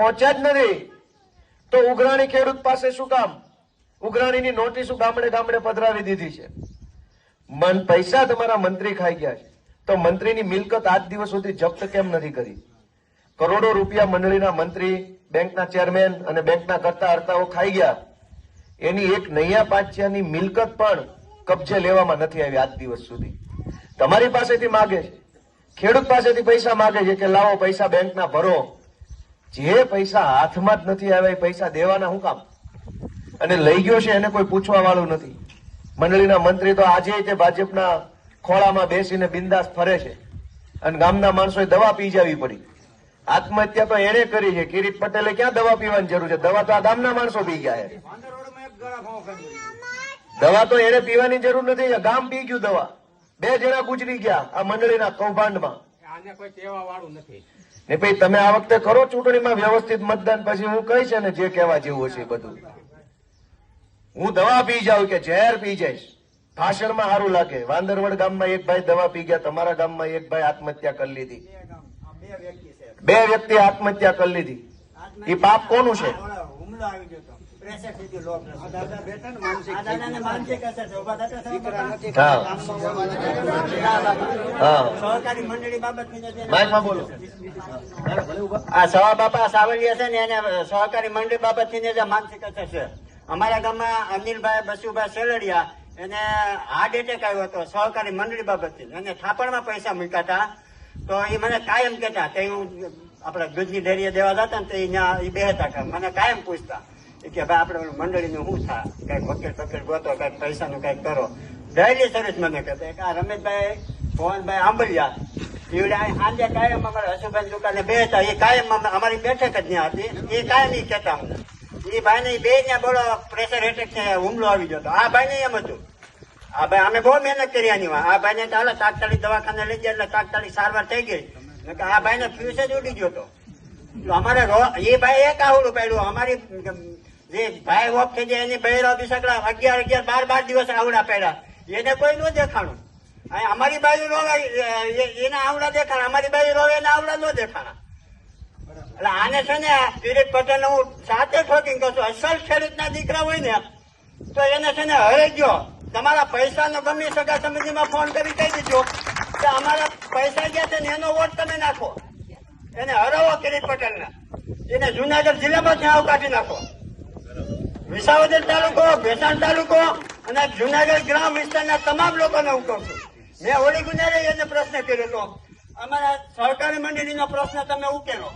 પહોંચ્યા જ નથી. તો ઉઘરાણી ખેડૂત પાસે શું કામ? ઉઘરાણીની નોટિસો ગામડે ગામડે પધરાવી દીધી છે. મન પૈસા તમારા મંત્રી ખાઈ ગયા છે. તો મંત્રીની મિલકત આજ દિવસ સુધી જપ્ત કેમ નથી કરી? કરોડો રૂપિયા મંડળીના મંત્રી, બેંકના ચેરમેન અને બેંકના કરતા હર્તાઓ ખાઈ ગયા. એની એક નૈયા પાંચિયાની મિલકત પણ કબજે લેવામાં નથી આવી આજ દિવસ સુધી. તમારી પાસેથી માગે છે. ખેડૂત પાસેથી પૈસા માગે છે કે લાવો પૈસા બેંકના ભરો. જે પૈસા હાથમાં જ નથી આવ્યા, એ પૈસા દેવાના શું કામ? અને લઈ ગયો છે એને કોઈ પૂછવા વાળું નથી. મંડળીના મંત્રી તો આજે તે ભાજપના ખોળામાં બેસીને બિંદાસ ફરે છે. અને ગામના માણસોએ દવા પી જવી પડી. આત્મહત્યા તો એણે કરી છે. કિરીટ પટેલે ક્યાં દવા પીવાની જરૂર છે? દવા તો આ ગામના માણસો પી ગયા દવા તો એને પીવાની જરૂર નથી. ગામ પી ગયું દવા. બે જણા ગુજરી ગયા આ મંડળીના કૌભાંડમાં. આને કોઈ કહેવા વાળું નથી. ને ભાઈ તમે આ વખતે કરો ચૂંટણીમાં વ્યવસ્થિત મતદાન પછી હું કહીશ ને જે કહેવા જેવું હશે બધું. હું દવા પી જાઉં કે ઝેર પી જઈશ. ભાષણમાં સારું લાગે. વાંદરવડ ગામમાં એક ભાઈ દવા પી ગયા તમારા ગામમાં એક ભાઈ આત્મહત્યા કરી લીધી. બે વ્યક્તિ આત્મહત્યા કરી લીધી. એ પાપ કોનું છે? હુમલો આવી ગયો તો. પ્રેશર થઈ ગયું લો પ્રેશર. આ દાદાને માનસિક અસર છે. ઊભા થતા થતા હા હા. સહકારી મંડળી બાબતની જે માઇકમાં બોલો. આ સવા બાપા સાવલિયા છે ને એને સહકારી મંડળી બાબતની જે માનસિક અસર છે. અમારા ગામમાં અનિલભાઈ બસુભાઈ સેલડિયા એને હાર્ટ એટેક આવ્યો હતો સહકારી મંડળી બાબતથી એને થાપણમાં પૈસા મૂક્યા હતા. તો એ મને કાયમ કહેતા તે હું આપણે દૂધની ડેરીએ દેવા જતા ને તો એ બે બેહતા હતા. મને કાયમ પૂછતા. કે ભાઈ, આપણે ઓલું મંડળીનું શું થાય કંઈક વકીલ ફકીલ ગોતો, કંઈક પૈસાનું કંઈક કરો. ડેલી સર્વિસ મને કે આ રમેશભાઈ પવનભાઈ આંબલિયા હુમલો આવી ગયો. આ ભાઈને એમ હતું. આ ભાઈ, અમે બહુ મહેનત કરી આની આ ભાઈને ચાલો તાત્કાલિક દવાખાને લઈ ગયા, એટલે તાત્કાલિક સારવાર થઈ ગઈ. આ ભાઈ ને ફ્યુઝ જ ઉડી ગયો હતો અમારે એ ભાઈ એક આવડું પડ્યું. અમારી જે ભાઈ ઓફ થઈ જાય, એની બહેરો બિસકડા અગિયાર અગિયાર, બાર બાર દિવસ આવડા પહેર્યા એને કોઈ ન દેખાણું. અમારી બાજુ રોવે એના આવડા દેખાણ. અમારી બાજુ રોવે એના આવડા ન દેખાણા. એટલે આને છે ને પીરિત પટેલ હું સાથે ઠોકીને કહું છું, અસલ ખેડૂતના દીકરા હોય ને, તો એને છે ને હરે ગયો. તમારા પૈસાનો ગમે સગા સમિતિમાં ફોન કરી કહી દીધો કે અમારા પૈસા ગયા છે ને, એનો વોટ તમે નાખો. એને હરાવો કિરીટ પટેલના. એને જુનાગઢ જિલ્લામાં ત્યાં કાઢી નાખો? વિસાવદર તાલુકો, ભેસાણ તાલુકો અને જુનાગઢ ગ્રામ વિસ્તારના તમામ લોકોને હું છું. મેં હોળી ગુજારી એને પ્રશ્ન કર્યો હતો અમારા સહકારી મંડળીનો પ્રશ્ન તમે ઉકેલો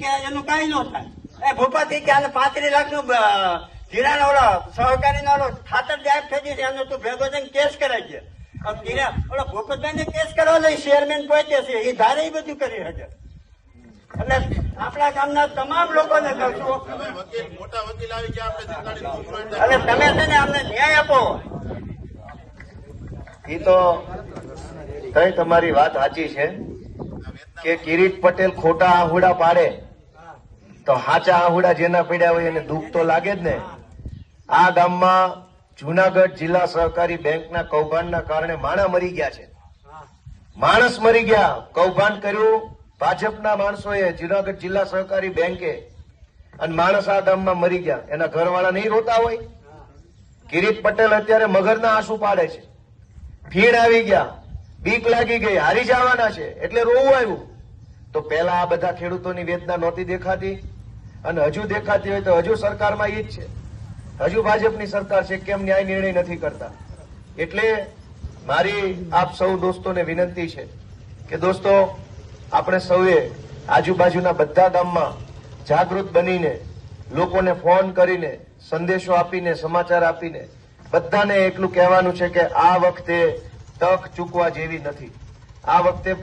કે એનું કઈ ન થાય. એ ભૂપતિ, કે આને પાંત્રીસ લાખનું જીરાનો ઓલો સહકારી ઓલો ખાતર ગાયબ થઈ ગયું એનો તું ભેગો થઈને કેસ છે હવે જીરા ઓલો ભૂપતભાઈ ને કેસ કરવા લઈ ચેરમેન પહોંચે છે એ ધારે બધું કરી શકે. એટલે આપણા ગામના તમામ લોકોને કહું મોટા વકીલ આવી ગયા આપણે તમે છે અમને ન્યાય આપો. એ તો કઈ તમારી વાત સાચી છે કે કિરીટ પટેલ ખોટા આહુડા પાડે તો હાચા આહુડા જેના પીડ્યા હોય એને દુઃખ તો લાગે જ ને. આ ગામમાં જુનાગઢ જિલ્લા સહકારી બેંકના કૌભાંડના કારણે માણા મરી ગયા છે. માણસ મરી ગયા. કૌભાંડ કર્યું ભાજપના માણસોએ જુનાગઢ જિલ્લા સહકારી બેંકે અને માણસ આ ગામમાં મરી ગયા. એના ઘરવાળા નહીં રોતા હોય? કિરીટ પટેલ અત્યારે મગરના આંસુ પાડે છે. ભીડ આવી ગયા. બીક લાગી ગઈ. હારી જવાના છે. એટલે રોવું આવ્યું. તો પહેલા આ બધા ખેડૂતોની વેદના નહોતી દેખાતી અને હજુ દેખાતી હોય તો હજુ સરકારમાં એ જ છે. હજુ ભાજપની સરકાર છે. કેમ ન્યાય નિર્ણય નથી કરતા? એટલે મારી આપ સૌ દોસ્તોને વિનંતી છે કે દોસ્તો આપણે સૌએ આજુબાજુના બધા ગામમાં જાગૃત બનીને લોકોને ફોન કરીને, સંદેશો આપીને, સમાચાર આપીને બધાને એટલું કહેવાનું છે કે આ વખતે તક ચૂકવા જેવી નથી. આ વખતે